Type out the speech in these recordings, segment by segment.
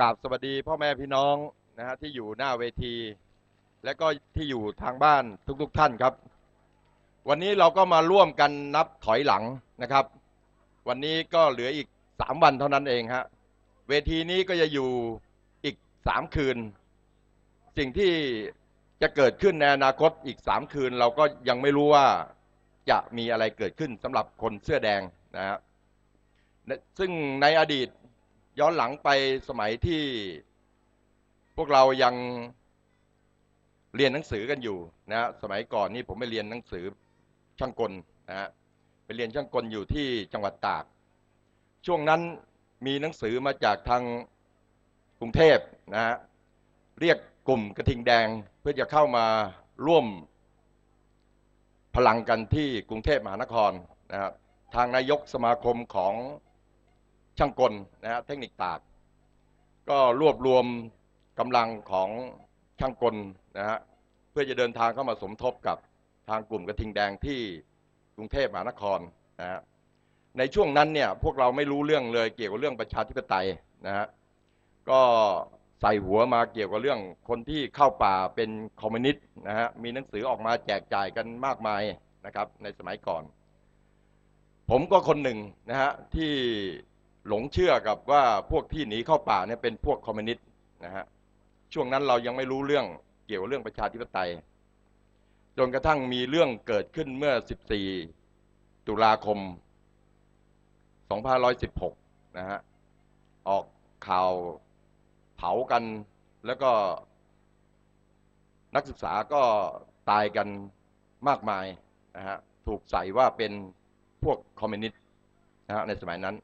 กราบสวัสดีพ่อแม่พี่น้องนะฮะที่อยู่หน้าเวที และก็ที่อยู่ทางบ้านทุกๆทท่านครับ วันนี้เราก็มาร่วมกันนับถอยหลังนะครับ วันนี้ก็เหลืออีกสามวันเท่านั้นเองฮะเวทีนี้ก็จะอยู่อีกสามคืน สิ่งที่จะเกิดขึ้นในอนาคตอีกสามคืน เราก็ยังไม่รู้ว่าจะมีอะไรเกิดขึ้นสำหรับคนเสื้อแดงนะฮะและซึ่งในอดีต ย้อนหลังไปสมัยที่พวกเรายังเรียนหนังสือกันอยู่นะฮะสมัยก่อนนี่ผมไปเรียนหนังสือช่างกลนะฮะไปเรียนช่างกลอยู่ที่จังหวัดตาก ช่วงนั้นมีหนังสือมาจากทางกรุงเทพนะฮะเรียกกลุ่มกระทิงแดงเพื่อจะเข้ามาร่วมพลังกันที่กรุงเทพมหานครนะฮะทางนายกสมาคมของ ช่างกลนะฮะเทคนิคตาก ก็รวบรวมกำลังของช่างกลนะฮะเพื่อจะเดินทางเข้ามาสมทบกับทางกลุ่มกระทิงแดงที่กรุงเทพมหานครนะฮะในช่วงนั้นเนี่ยพวกเราไม่รู้เรื่องเลยเกี่ยวกับเรื่องประชาธิปไตยนะฮะก็ใส่หัวมาเกี่ยวกับเรื่องคนที่เข้าป่าเป็นคอมมิวนิสต์นะฮะมีหนังสือออกมาแจกจ่ายกันมากมายนะครับในสมัยก่อน ผมก็คนหนึ่งนะฮะที่ หลงเชื่อกับว่าพวกที่หนีเข้าป่าเนี่ยเป็นพวกคอมมิวนิสต์นะฮะช่วงนั้นเรายังไม่รู้เรื่องเกี่ยวกับเรื่องประชาธิปไตย จนกระทั่งมีเรื่องเกิดขึ้นเมื่อ 14 ตุลาคม 2516 นะฮะ ออกข่าวเผากันแล้วก็นักศึกษาก็ตายกันมากมายนะฮะ ถูกใส่ว่าเป็นพวกคอมมิวนิสต์นะฮะในสมัยนั้น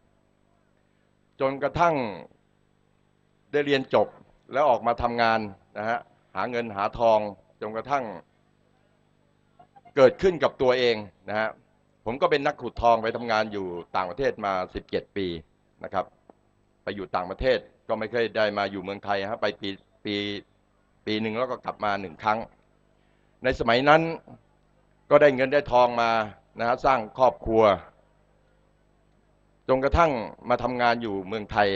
จนกระทั่งได้เรียนจบแล้วออกมาทำงานนะฮะหาเงินหาทองจนกระทั่ง เกิดขึ้นกับตัวเองนะฮะผมก็เป็นนักขุดทองไปทำงานอยู่ต่างประเทศมา 17 ปีนะครับ ไปอยู่ต่างประเทศก็ไม่เคยได้มาอยู่เมืองไทยฮะไปปีปีปีหนึ่งแล้วก็กลับมาหนึ่งครั้ง ในสมัยนั้นก็ได้เงินได้ทองมานะฮะสร้างครอบครัว จนกระทั่งมาทำงานอยู่เมืองไทย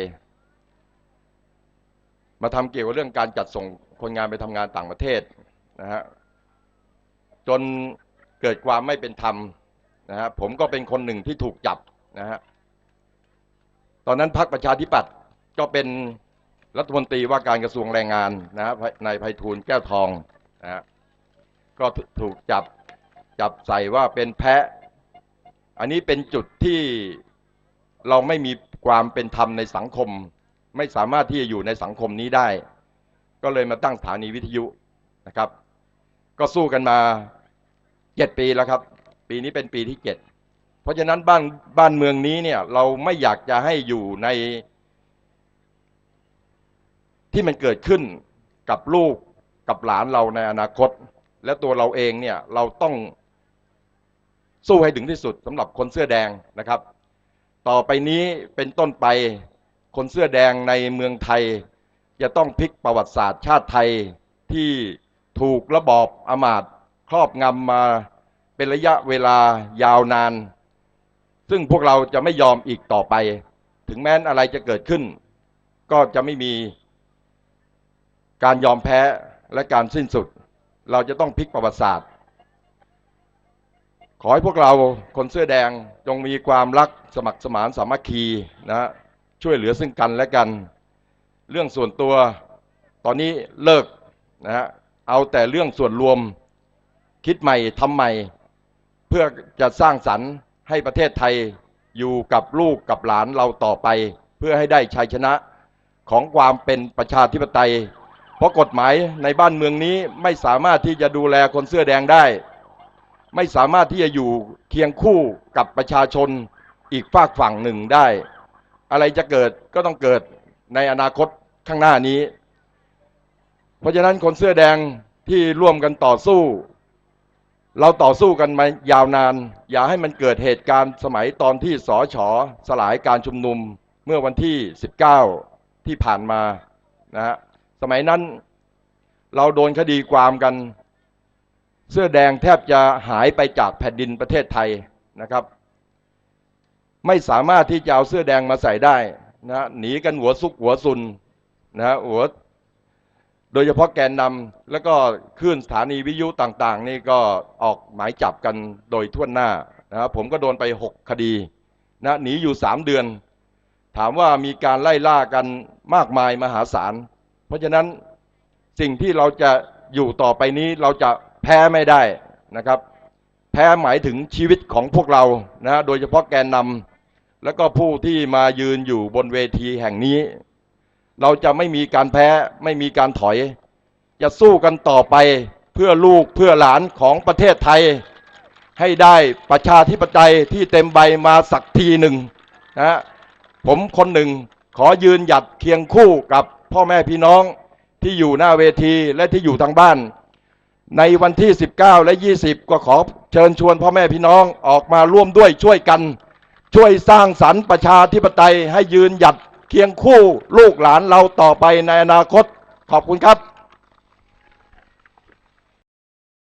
มาทำเกี่ยวกับเรื่องการจัดส่งคนงานไปทำงานต่างประเทศนะฮะจนเกิดความไม่เป็นธรรมนะฮะผมก็เป็นคนหนึ่งที่ถูกจับนะฮะตอนนั้นพรรคประชาธิปัตย์ก็เป็นรัฐมนตรีว่าการกระทรวงแรงงานนะฮะนายไพฑูรย์แก้วทองนะฮะก็ถูกจับจับใส่ว่าเป็นแพะ อันนี้เป็นจุดที่ เราไม่มีความเป็นธรรมในสังคม ไม่สามารถที่จะอยู่ในสังคมนี้ได้ ก็เลยมาตั้งสถานีวิทยุนะครับ ก็สู้กันมาเจ็ดปีแล้วครับ ปีนี้เป็นปีที่เจ็ดเพราะฉะนั้นบ้านบ้านเมืองนี้เนี่ยเราไม่อยากจะให้อยู่ใน ที่มันเกิดขึ้นกับลูกกับหลานเราในอนาคต และตัวเราเองเนี่ยเราต้องสู้ให้ถึงที่สุดสำหรับคนเสื้อแดงนะครับ ต่อไปนี้เป็นต้นไป คนเสื้อแดงในเมืองไทย จะต้องพลิกประวัติศาสตร์ชาติไทยที่ถูกระบอบอมาตย์ครอบงำมาเป็นระยะเวลายาวนาน ซึ่งพวกเราจะไม่ยอมอีกต่อไป ถึงแม้นอะไรจะเกิดขึ้น ก็จะไม่มีการยอมแพ้และการสิ้นสุด เราจะต้องพลิกประวัติศาสตร์ ขอให้พวกเราคนเสื้อแดงจงมีความรักสมัครสมานสามัคคีนะช่วยเหลือซึ่งกันและกัน เรื่องส่วนตัวตอนนี้เลิกนะฮะเอาแต่เรื่องส่วนรวมคิดใหม่ทำใหม่ เพื่อจะสร้างสรรค์ให้ประเทศไทยอยู่กับลูกกับหลานเราต่อไป เพื่อให้ได้ชัยชนะของความเป็นประชาธิปไตย เพราะกฎหมายในบ้านเมืองนี้ไม่สามารถที่จะดูแลคนเสื้อแดงได้ ไม่สามารถที่จะอยู่เคียงคู่กับประชาชนอีกฝากฝั่งหนึ่งได้ อะไรจะเกิดก็ต้องเกิดในอนาคตข้างหน้านี้ เพราะฉะนั้นคนเสื้อแดงที่ร่วมกันต่อสู้ เราต่อสู้กันมายาวนาน อย่าให้มันเกิดเหตุการณ์สมัยตอนที่สอฉอสลายการชุมนุมเมื่อวันที่ 19 ที่ผ่านมานะฮะสมัยนั้นเราโดนคดีความกัน เสื้อแดงแทบจะหายไปจากแผ่นดินประเทศไทยนะครับ ไม่สามารถที่จะเอาเสื้อแดงมาใส่ได้นะหนีกันหัวซุกหัวซุนนะหัวโดยเฉพาะแกนนำแล้วก็คลื่นสถานีวิทยุต่างๆ นี่ก็ออกหมายจับกันโดยทั่วหน้านะผมก็โดนไป 6 คดีนะหนีอยู่ 3 เดือน ถามว่ามีการไล่ล่ากันมากมายมหาศาล เพราะฉะนั้นสิ่งที่เราจะอยู่ต่อไปนี้เราจะ แพ้ไม่ได้นะครับ แพ้หมายถึงชีวิตของพวกเรานะโดยเฉพาะแกนนำแล้วก็ผู้ที่มายืนอยู่บนเวทีแห่งนี้ เราจะไม่มีการแพ้ไม่มีการถอย จะสู้กันต่อไปเพื่อลูกเพื่อหลานของประเทศไทย ให้ได้ประชาธิปไตยที่เต็มใบมาสักทีหนึ่งนะผมคนหนึ่งขอยืนหยัดเคียงคู่กับพ่อแม่พี่น้องที่อยู่หน้าเวทีและที่อยู่ทางบ้าน ในวันที่ 19 และ 20 ก็ขอเชิญชวนพ่อแม่พี่น้องออกมาร่วมด้วยช่วยกัน ช่วยสร้างสรรค์ประชาธิปไตยให้ยืนหยัดเคียงคู่ลูกหลานเราต่อไปในอนาคต ขอบคุณครับ